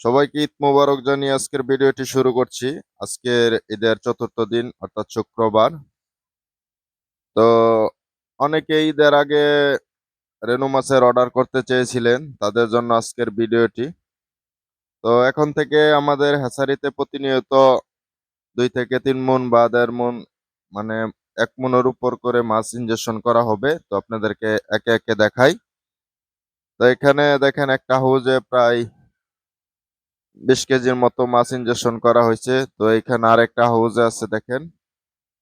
সবাইকে ঈদ মোবারক জানিয়ে আজকের ভিডিওটি শুরু করছি। আজকের ঈদের চতুর্থ দিন, অর্থাৎ শুক্রবার। তো অনেকে ঈদের আগে রেনু মাছের অর্ডার করতে চেয়েছিলেন, তাদের জন্য আজকের ভিডিওটি। তো এখন থেকে আমাদের হ্যাচারিতে প্রতিনিয়ত দুই থেকে তিন মন বা দেড় মন মানে এক মনের উপর করে মাছ ইনজেকশন করা হবে। তো আপনাদেরকে একে একে দেখাই। তো এখানে দেখেন একটা হাউজে প্রায় বিশ কেজির মতো মাছ ইনজেকশন করা হয়েছে। তো এখানে আর একটা হাউজে আছে, দেখেন।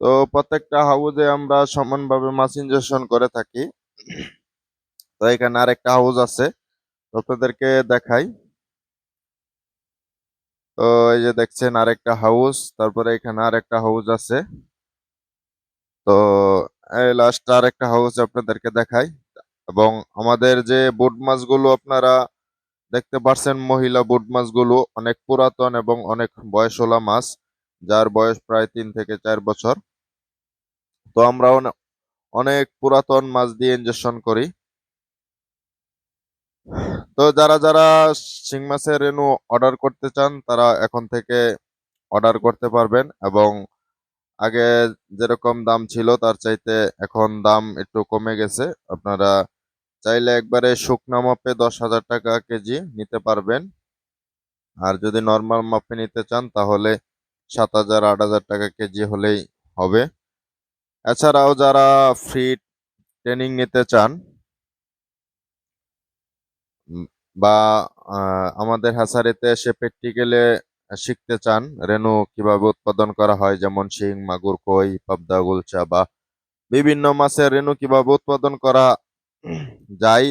তো প্রত্যেকটা হাউজে আমরা সমানভাবে মাছ ইনজেকশন করে থাকি। তো এখানে আর একটা হাউজ আছে আপনাদেরকে দেখাই। তো এই যে দেখছেন আরেকটা হাউস তারপরে এখানে আরেকটা হাউস আছে। তো এই লাস্ট আরেকটা হাউস আপনাদেরকে দেখাই। এবং আমাদের যে বুট মাছগুলো আপনারা দেখতে পাচ্ছেন মহিলা বুট মাছগুলো অনেক পুরাতন এবং অনেক বয়স বয়সওয়ালা মাছ, যার বয়স প্রায় তিন থেকে চার বছর। তো আমরা অনে- অনেক পুরাতন মাছ দিয়ে ইনজেকশন করি। তো যারা যারা শিং মাছের রেনু অর্ডার করতে চান, তারা এখন থেকে অর্ডার করতে পারবেন এবং আগে যেরকম দাম ছিল, তার চাইতে এখন দাম একটু কমে গেছে। আপনারা চাইলে একবারে শুকনা মাপে দশ হাজার টাকা কেজি নিতে পারবেন। আর যদি নর্মাল মাপে নিতে চান, তাহলে সাত হাজার, আট হাজার টাকা কেজি হলেই হবে। এছাড়াও যারা ফ্রি ট্রেনিং নিতে চান বা আমাদের হ্যাচারিতে এসে প্র্যাকটিক্যালে শিখতে চান রেনু কীভাবে উৎপাদন করা হয়, যেমন শিং, মাগুর, কই, পাবদা, গুলচা বা বিভিন্ন মাছের রেনু কীভাবে উৎপাদন করা যায়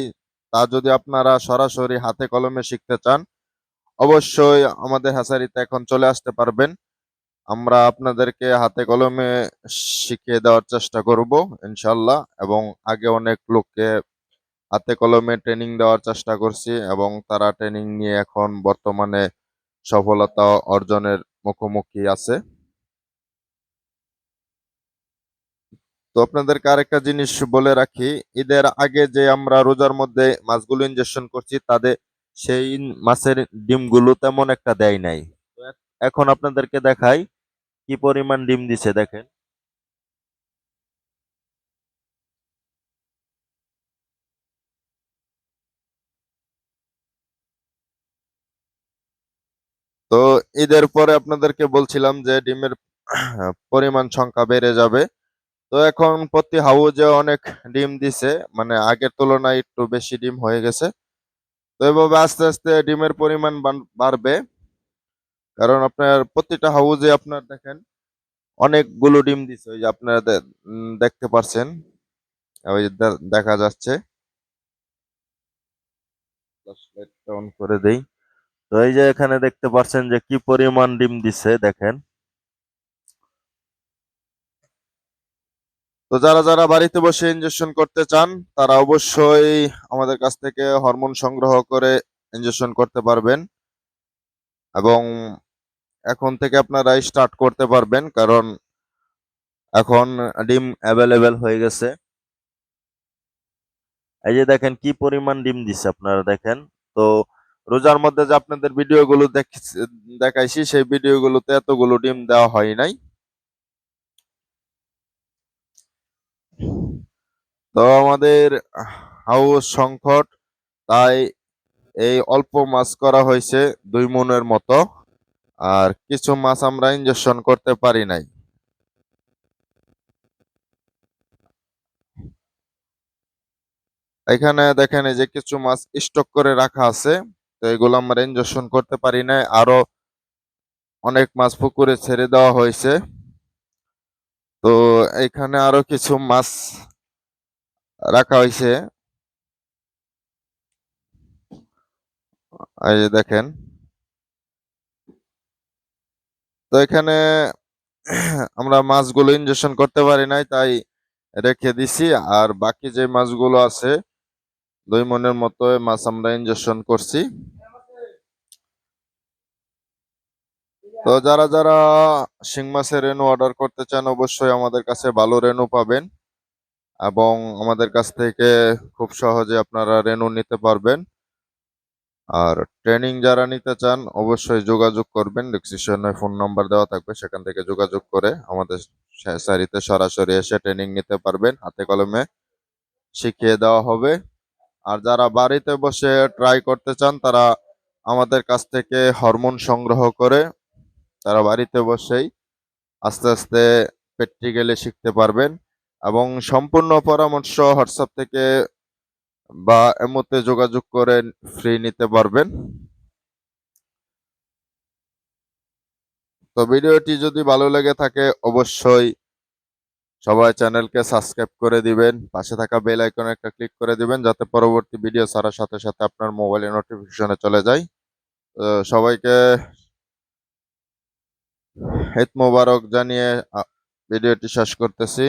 তা যদি আপনারা সরাসরি হাতে কলমে শিখতে চান, অবশ্যই আমাদের হ্যাচারিতে এখন চলে আসতে পারবেন। আমরা আপনাদেরকে হাতে কলমে শিখিয়ে দেওয়ার চেষ্টা করব ইনশাল্লাহ এবং আগে অনেক লোককে হাতে কলমে ট্রেনিং দেওয়ার চেষ্টা করছি, এবং তারা ট্রেনিং নিয়ে এখন বর্তমানে সফলতা অর্জনের মুখোমুখি আছে। তো আপনাদেরকে আরেকটা জিনিস বলে রাখি, ঈদের আগে যে আমরা রোজার মধ্যে মাছগুলো ইনজেকশন করছি, তাদের সেই মাছের ডিমগুলো তেমন একটা দেয় নাই। এখন আপনাদেরকে দেখাই কি পরিমাণ ডিম দিছে, দেখেন। তো ঈদের পরে আপনাদেরকে বলছিলাম যে ডিমের পরিমাণ সংখ্যা বেড়ে যাবে। তো এখন প্রতি হাউজে অনেক ডিম দিছে মানে আগের তুলনায় একটু বেশি ডিম হয়ে গেছে। তো এভাবে আস্তে আস্তে ডিমের পরিমাণ বাড়বে। কারণ আপনার প্রতিটা হাউজে আপনার দেখেন, অনেকগুলো ডিম দিছে, ওই যে আপনারা দেখতে পারছেন। ওই দেখা যাচ্ছে। অন করে দেই। তো এই যে এখানে দেখতে পাচ্ছেন যে কি পরিমাণ ডিম দিছে, দেখেন। তো যারা যারা বাড়িতে বসে ইনজেকশন করতে চান, তারা অবশ্যই আমাদের কাছ থেকে হরমোন সংগ্রহ করে ইনজেকশন করতে পারবেন। এবং এখন থেকে আপনারা স্টার্ট করতে পারবেন, কারণ এখন ডিম অ্যাভেলেবেল হয়ে গেছে। এই যে দেখেন কি পরিমাণ ডিম দিছে আপনারা দেখেন। তো রোজার মধ্যে যে আপনাদের ভিডিওগুলো দেখাইছি, সেই ভিডিওগুলোতে এতগুলো ডিম দেওয়া হয় নাই। তো আমাদের হাউস সংকট, তাই এই অল্প মাছ করা হয়েছে দুই মনের মতো। আর কিছু মাছ আমরা ইনজেকশন করতে পারি নাই। এখানে দেখেন এই যে কিছু মাছ স্টক করে রাখা আছে, তো এগুলো আমরা ইনজেকশন করতে পারি নাই। আরও অনেক মাছ পুকুরে ছেড়ে দেওয়া হয়েছে। তো এখানে আরও কিছু মাছ রাখা হয়েছে এই দেখেন। তো এখানে আমরা মাছগুলো ইনজেকশন করতে পারি নাই, তাই রেখে দিছি। আর বাকি যে মাছগুলো আছে, দুই মনের মতো মাছ আমরা ইনজেকশন করছি। তো যারা যারা শিং মাছের রেনু অর্ডার করতে চান, অবশ্যই আমাদের কাছে ভালো রেনু পাবেন। এবং আমাদের কাছ থেকে খুব সহজে আপনারা রেনু নিতে পারবেন। আর ট্রেনিং যারা নিতে চান, অবশ্যই যোগাযোগ করবেন। ডিসক্রিপশনে ফোন নাম্বার দেওয়া থাকবে, সেখান থেকে যোগাযোগ করে আমাদের সারিতে সরাসরি এসে ট্রেনিং নিতে পারবেন। হাতে কলমে শিখিয়ে দেওয়া হবে। আর যারা বাড়িতে বসে ট্রাই করতে চান, তারা আমাদের কাছ থেকে হরমোন সংগ্রহ করে তারা বাড়িতে বসেই আস্তে আস্তে প্র্যাকটিক্যালি শিখতে পারবেন। এবং সম্পূর্ণ পরামর্শ হোয়াটসঅ্যাপ থেকে বা এমতে যোগাযোগ করে ফ্রি নিতে পারবেন। তো ভিডিওটি যদি ভালো লেগে থাকে, অবশ্যই সবাই চ্যানেলকে সাবস্ক্রাইব করে দিবেন, পাশে থাকা বেল আইকনে একটা ক্লিক করে দিবেন, যাতে পরবর্তী ভিডিও ছাড়ার সাথে সাথে আপনার মোবাইলে নোটিফিকেশনে চলে যায়। সবাইকে ঈদ মোবারক জানিয়ে ভিডিওটি শেষ করতেছি।